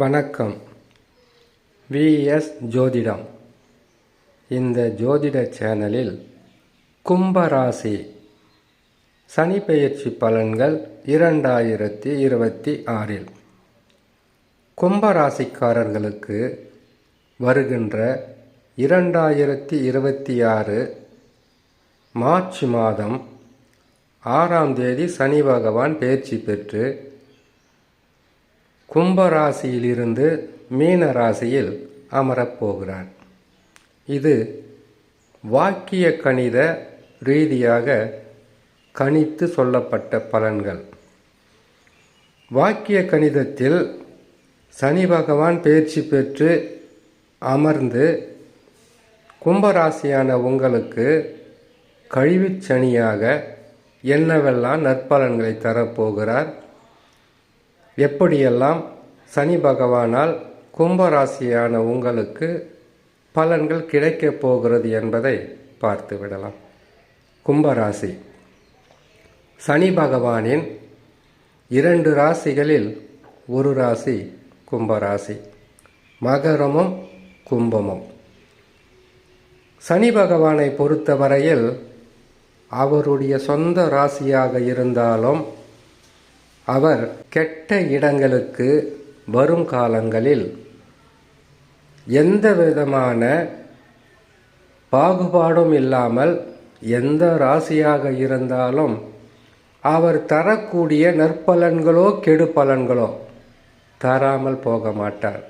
வணக்கம். விஎஸ் ஜோதிடம். இந்த ஜோதிட சேனலில் கும்பராசி சனி பெயர்ச்சி பலன்கள் இரண்டாயிரத்தி இருபத்தி ஆறில். கும்பராசிக்காரர்களுக்கு வருகின்ற இரண்டாயிரத்தி இருபத்தி ஆறு மார்ச் மாதம் ஆறாம் தேதி சனி பகவான் பயிற்சி பெற்று கும்பராசியிலிருந்து மீன ராசியில் அமரப்போகிறார் இது வாக்கிய கணித ரீதியாக கணித்து சொல்லப்பட்ட பலன்கள். வாக்கிய கணிதத்தில் சனி பகவான் பயிற்சி பெற்று அமர்ந்து கும்பராசியான உங்களுக்கு கழிவுச் சனியாக என்னவெல்லாம் நற்பலன்களை தரப்போகிறார்? எப்படியெல்லாம் சனி பகவானால் கும்பராசியான உங்களுக்கு பலன்கள் கிடைக்கப் போகிறது என்பதை பார்த்து விடலாம். கும்பராசி. சனி பகவானின் இரண்டு ராசிகளில் ஒரு ராசி கும்பராசி. மகரமும் கும்பமும். சனி பகவானை பொறுத்தவரையில் அவருடைய சொந்த ராசியாக இருந்தாலும் அவர் கெட்ட இடங்களுக்கு வரும் காலங்களில் எந்த விதமான பாகுபாடும் இல்லாமல் எந்த ராசியாக இருந்தாலும் அவர் தரக்கூடிய நற்பலன்களோ கெடு பலன்களோ தராமல் போக மாட்டார்.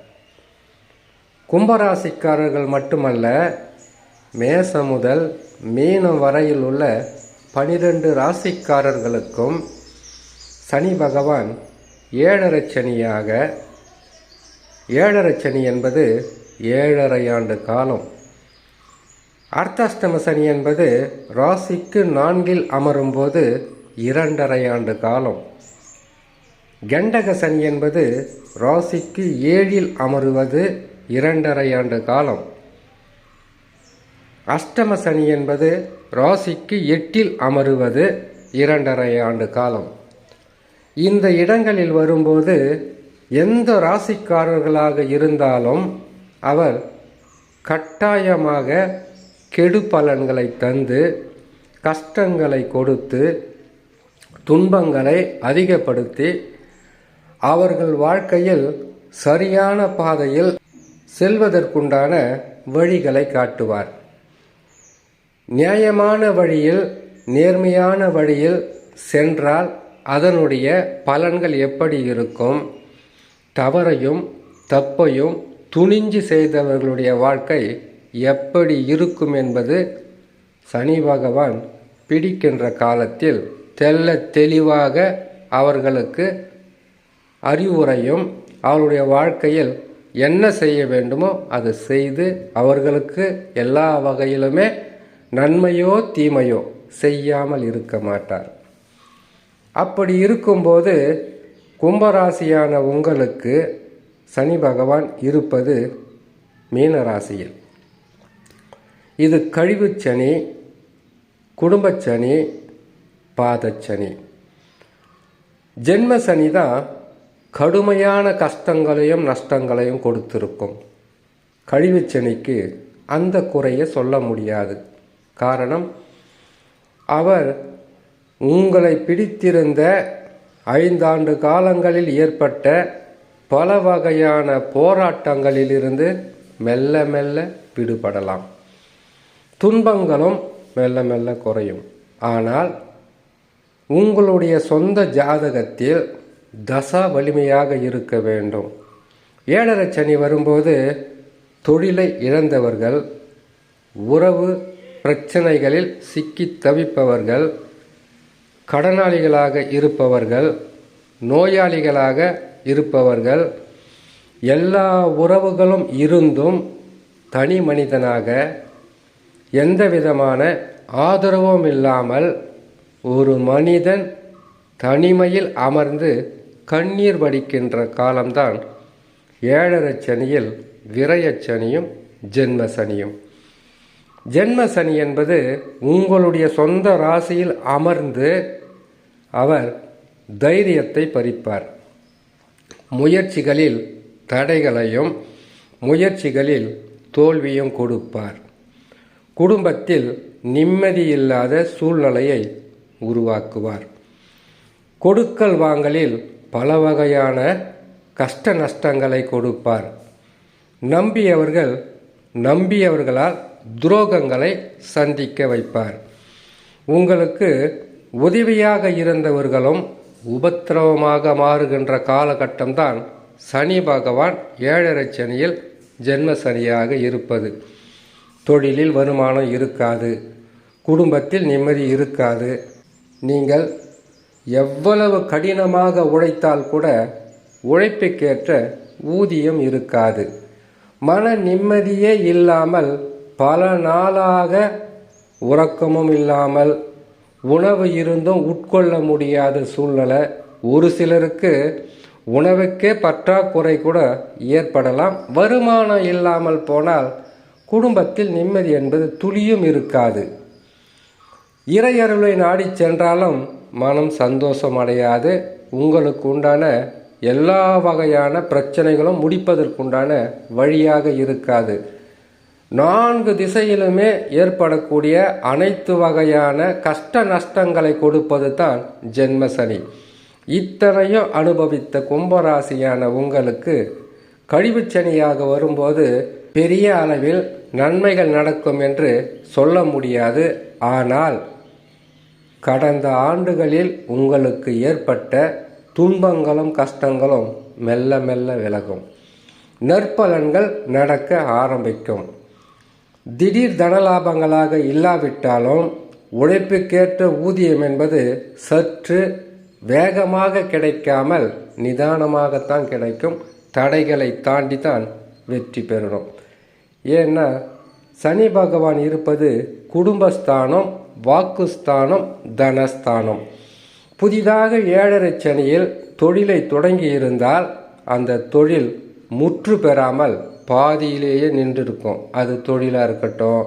கும்பராசிக்காரர்கள் மட்டுமல்ல மேசம் முதல் மீனம் வரையில் உள்ள பனிரெண்டு ராசிக்காரர்களுக்கும் சனி பகவான் ஏழரை சனியாக ஏழரை சனி என்பது ஏழரை ஆண்டு காலம். அர்த்தாஷ்டம சனி என்பது ராசிக்கு நான்கில் அமரும்போது இரண்டரை ஆண்டு காலம். கண்டக சனி என்பது ராசிக்கு ஏழில் அமருவது இரண்டரை ஆண்டு காலம். அஷ்டம சனி என்பது ராசிக்கு எட்டில் அமருவது இரண்டரை ஆண்டு காலம். இந்த இடங்களில் வரும்போது எந்த ராசிக்காரர்களாக இருந்தாலும் அவர் கட்டாயமாக கெடு பலன்களை தந்து கஷ்டங்களை கொடுத்து துன்பங்களை அதிகப்படுத்தி அவர்கள் வாழ்க்கையில் சரியான பாதையில் செல்வதற்குண்டான வழிகளை காட்டுவார். நியாயமான வழியில் நேர்மையான வழியில் சென்றால் அதனுடைய பலன்கள் எப்படி இருக்கும்? தவறையும் தப்பையும் துணிஞ்சு செய்தவர்களுடைய வாழ்க்கை எப்படி இருக்கும் என்பது சனி பகவான் பிடிக்கின்ற காலத்தில் தெல்ல தெளிவாக அவர்களுக்கு அறிவுரையும் அவருடைய வாழ்க்கையில் என்ன செய்ய வேண்டுமோ அதை செய்து அவர்களுக்கு எல்லா வகையிலுமே நன்மையோ தீமையோ செய்யாமல் இருக்க மாட்டார். அப்படி இருக்கும்போது கும்பராசியான உங்களுக்கு சனி பகவான் இருப்பது மீனராசியில். இது கழிவுச்சனி குடும்பச்சனி பாதச்சனி ஜென்ம சனி தான் கடுமையான கஷ்டங்களையும் நஷ்டங்களையும் கொடுத்துருக்கும். கழிவுச்சனிக்கு அந்த குறையை சொல்ல முடியாது. காரணம் அவர் உங்களை பிடித்திருந்த ஐந்தாண்டு காலங்களில் ஏற்பட்ட பல வகையான போராட்டங்களிலிருந்து மெல்ல மெல்ல விடுபடலாம். துன்பங்களும் மெல்ல மெல்ல குறையும். ஆனால் உங்களுடைய சொந்த ஜாதகத்தில் தசா வலிமையாக இருக்க வேண்டும். ஏழரை சனி வரும்போது தொழிலை இழந்தவர்கள் உறவு பிரச்சனைகளில் சிக்கி தவிப்பவர்கள் கடனாளிகளாக இருப்பவர்கள் நோயாளிகளாக இருப்பவர்கள் எல்லா உறவுகளும் இருந்தும் தனி மனிதனாக எந்த விதமான ஆதரவும் இல்லாமல் ஒரு மனிதன் தனிமையில் அமர்ந்து கண்ணீர் வடிக்கின்ற காலம்தான் ஏழரை சனியில் விரயச்சனியும் ஜென்ம சனியும். ஜென்ம சனி என்பது உங்களுடைய சொந்த ராசியில் அமர்ந்து அவர் தைரியத்தை பறிப்பார். முயற்சிகளில் தடைகளையும் முயற்சிகளில் தோல்வியும் கொடுப்பார். குடும்பத்தில் நிம்மதியில்லாத சூழ்நிலையை உருவாக்குவார். கொடுக்கல் வாங்கலில் பல வகையான கஷ்ட நஷ்டங்களை கொடுப்பார். நம்பியவர்கள் நம்பியவர்களால் துரோகங்களை சந்திக்க வைப்பார். உங்களுக்கு உதவியாக இருந்தவர்களும் உபத்திரவமாக மாறுகின்ற காலகட்டம்தான் சனி பகவான் ஏழரை சனியில் ஜென்ம சனியாக இருப்பது. தொழிலில் வருமானம் இருக்காது. குடும்பத்தில் நிம்மதி இருக்காது. நீங்கள் எவ்வளவு கடினமாக உழைத்தால் கூட உழைப்புக்கேற்ற ஊதியம் இருக்காது. மன நிம்மதியே இல்லாமல் பல நாளாக உறக்கமும் இல்லாமல் உணவு இருந்தும் உட்கொள்ள முடியாத சூழ்நிலை. ஒரு சிலருக்கு உணவுக்கே பற்றாக்குறை கூட ஏற்படலாம். வருமானம் இல்லாமல் போனால் குடும்பத்தில் நிம்மதி என்பது துளியும் இருக்காது. இறையருளை நாடி சென்றாலும் மனம் சந்தோஷம் அடையாது. உங்களுக்கு உண்டான எல்லா வகையான பிரச்சனைகளும் முடிப்பதற்குண்டான வழியாக இருக்காது. நான்கு திசையிலுமே ஏற்படக்கூடிய அனைத்து வகையான கஷ்ட நஷ்டங்களை கொடுப்பது தான் ஜென்மசனி இத்தனையும் அனுபவித்த கும்பராசியான உங்களுக்கு கழிவுச்சனியாக வரும்போது பெரிய அளவில் நன்மைகள் நடக்கும் என்று சொல்ல முடியாது. ஆனால் கடந்த ஆண்டுகளில் உங்களுக்கு ஏற்பட்ட துன்பங்களும் கஷ்டங்களும் மெல்ல மெல்ல விலகும். நற்பலன்கள் நடக்க ஆரம்பிக்கும். திடீர் தனலாபங்களாக இல்லாவிட்டாலும் உழைப்புக்கேற்ற ஊதியம் என்பது சற்று வேகமாக கிடைக்காமல் நிதானமாகத்தான் கிடைக்கும். தடைகளை தாண்டி தான் வெற்றி பெறணும். ஏன்னா சனி பகவான் இருப்பது குடும்பஸ்தானம் வாக்குஸ்தானம் தனஸ்தானம். புதிதாக ஏழரை சனியில் தொழிலை தொடங்கி இருந்தால் அந்த தொழில் முற்று பெறாமல் பாதியிலேயே நின்றுருக்கும். அது தொழிலாக இருக்கட்டும்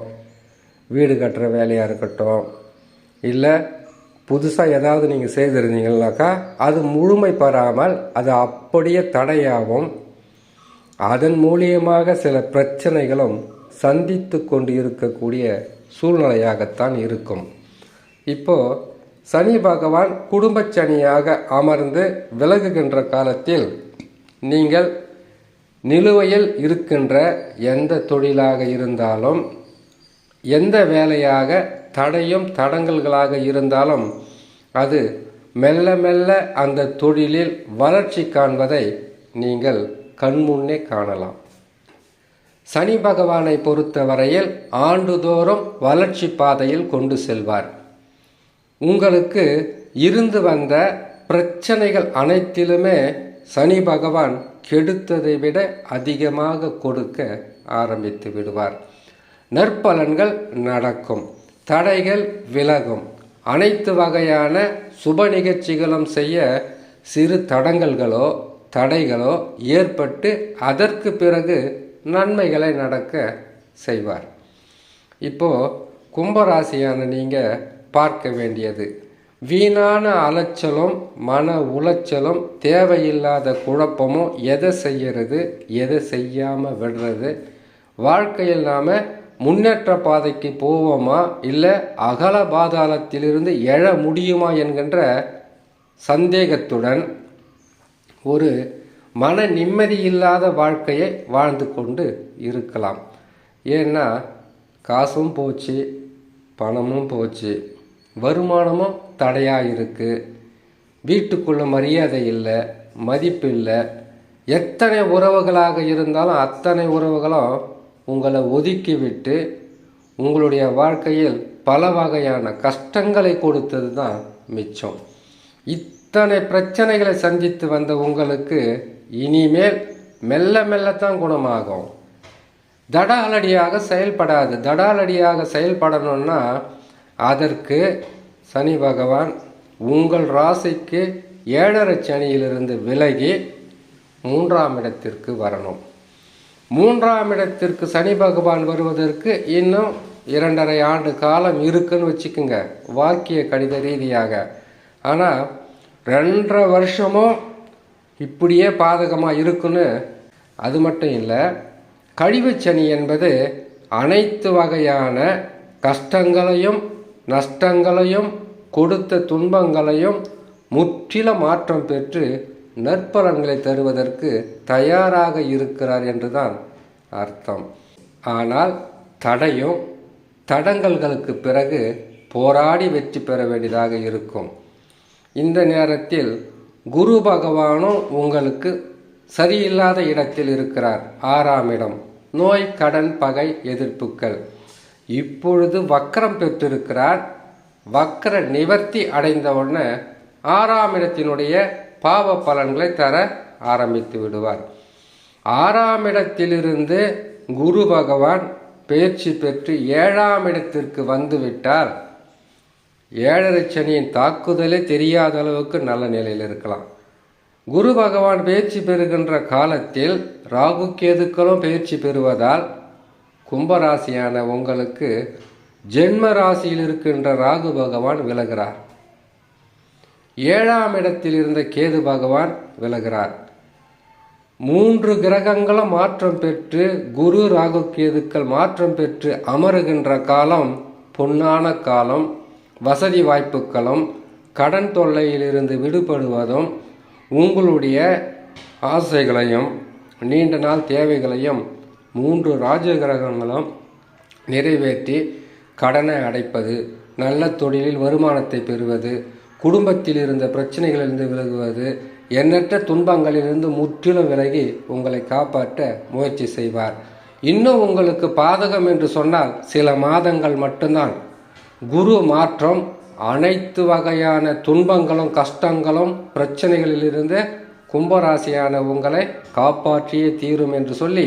வீடு கட்டுற வேலையாக இருக்கட்டும் இல்லை புதுசாக ஏதாவது நீங்கள் செய்திருந்தீங்கன்னாக்கா அது முழுமை பெறாமல் அது அப்படியே தடையாகும் அதன் மூலியமாக சில பிரச்சனைகளும் சந்தித்து கொண்டு இருக்கக்கூடிய சூழ்நிலையாகத்தான் இருக்கும். இப்போ சனி பகவான் குடும்ப சனியாக அமர்ந்து விலகுகின்ற காலத்தில் நீங்கள் நிலுவையில் இருக்கின்ற எந்த தொழிலாக இருந்தாலும் எந்த வேலையாக தடையும் தடங்கல்களாக இருந்தாலும் அது மெல்ல மெல்ல அந்த தொழிலில் வளர்ச்சி காண்பதை நீங்கள் கண்முன்னே காணலாம். சனி பகவானை பொறுத்தவரையில் ஆண்டுதோறும் வளர்ச்சி பாதையில் கொண்டு செல்வார். உங்களுக்கு இருந்து வந்த பிரச்சனைகள் அனைத்திலுமே சனி பகவான் கெடுத்ததை விட அதிகமாக கொடுக்க ஆரம்பித்து விடுவார். நற்பலன்கள் நடக்கும் தடைகள் விலகும். அனைத்து வகையான சுப நிகழ்ச்சிகளும் செய்ய சிறு தடங்கல்களோ தடைகளோ ஏற்பட்டு அதற்கு பிறகு நன்மைகளை நடக்க செய்வார். இப்போ கும்பராசியான நீங்கள் பார்க்க வேண்டியது வீணான அலைச்சலும் மன உளைச்சலும் தேவையில்லாத குழப்பமும் எதை செய்யறது எதை செய்யாமல் விடுறது? வாழ்க்கையில் நாம் முன்னேற்ற பாதைக்கு போவோமா? இல்லை அகல பாதாளத்திலிருந்து எழ முடியுமா என்கின்ற சந்தேகத்துடன் ஒரு மன நிம்மதி இல்லாத வாழ்க்கையை வாழ்ந்து கொண்டு இருக்கலாம். ஏன்னா காசும் போச்சு பணமும் போச்சு. வருமானமும் தடையாக இருக்குது வீட்டுக்குள்ள மரியாதை இல்லை மதிப்பு இல்லை. எத்தனை உறவுகளாக இருந்தாலும் அத்தனை உறவுகளும் உங்களை ஒதுக்கிவிட்டு உங்களுடைய வாழ்க்கையில் பல வகையான கஷ்டங்களை கொடுத்தது தான் மிச்சம். இத்தனை பிரச்சனைகளை சந்தித்து வந்த உங்களுக்கு இனிமேல் மெல்ல மெல்லத்தான் குணமாகும். தடாலடியாக செயல்படாது. தடாலடியாக செயல்படணும்னா அதற்கு சனி பகவான் உங்கள் ராசிக்கு ஏழரை சனியிலிருந்து விலகி மூன்றாம் இடத்திற்கு வரணும். மூன்றாம் இடத்திற்கு சனி பகவான் வருவதற்கு இன்னும் இரண்டரை ஆண்டு காலம் இருக்குன்னு வச்சுக்கோங்க வாக்கிய கணித ரீதியாக. ஆனால் ரெண்டரை வருஷமும் இப்படியே பாதகமாக இருக்குன்னு அது மட்டும் இல்லை கழிவுச்சனி என்பது அனைத்து வகையான கஷ்டங்களையும் நஷ்டங்களையும் கொடுத்த துன்பங்களையும் முற்றில மாற்றம் பெற்று நற்பலன்களை தருவதற்கு தயாராக இருக்கிறார் என்றுதான் அர்த்தம். ஆனால் தடையும் தடங்கல்களுக்கு பிறகு போராடி வெற்றி பெற வேண்டியதாக இருக்கும். இந்த நேரத்தில் குரு பகவானும் உங்களுக்கு சரியில்லாத இடத்தில் இருக்கிறார். ஆறாம் இடம் நோய் கடன் பகை எதிர்ப்புகள் இப்பொழுது வக்கரம் பெற்றிருக்கிறார். வக்கர நிவர்த்தி அடைந்த உடனே ஆறாம் இடத்தினுடைய பாவ பலன்களை தர ஆரம்பித்து விடுவார். ஆறாம் இடத்திலிருந்து குரு பகவான் பயிற்சி பெற்று ஏழாம் இடத்திற்கு வந்துவிட்டால் ஏழரை சனியின் தாக்குதலே தெரியாத அளவுக்கு நல்ல நிலையில் இருக்கலாம். குரு பகவான் பயிற்சி பெறுகின்ற காலத்தில் ராகு கேதுக்களும் பயிற்சி பெறுவதால் கும்பராசியான உங்களுக்கு ஜென்ம ராசியில் இருக்கின்ற ராகு பகவான் விலகிறார். ஏழாம் இடத்தில் இருந்த கேது பகவான் விலகிறார். மூன்று கிரகங்களும் மாற்றம் பெற்று குரு ராகு கேதுக்கள் மாற்றம் பெற்று அமருகின்ற காலம் பொன்னான காலம் வசதி வாய்ப்புகளும் கடன் தொல்லையிலிருந்து விடுபடுவதும் உங்களுடைய ஆசைகளையும் நீண்ட நாள் தேவைகளையும் மூன்று ராஜ கிரகங்களும் நிறைவேற்றி கடனை அடைப்பது நல்ல தொழிலில் வருமானத்தை பெறுவது குடும்பத்தில் இருந்த பிரச்சனைகளிலிருந்து விலகுவது எண்ணற்ற துன்பங்களிலிருந்து முற்றிலும் விலகி உங்களை காப்பாற்ற முயற்சி செய்வார். இன்னும் உங்களுக்கு பாதகம் என்று சொன்னால் சில மாதங்கள் மட்டும்தான். குரு மாற்றம் அனைத்து வகையான துன்பங்களும் கஷ்டங்களும் பிரச்சனைகளிலிருந்து கும்பராசியான உங்களை காப்பாற்றியே தீரும் என்று சொல்லி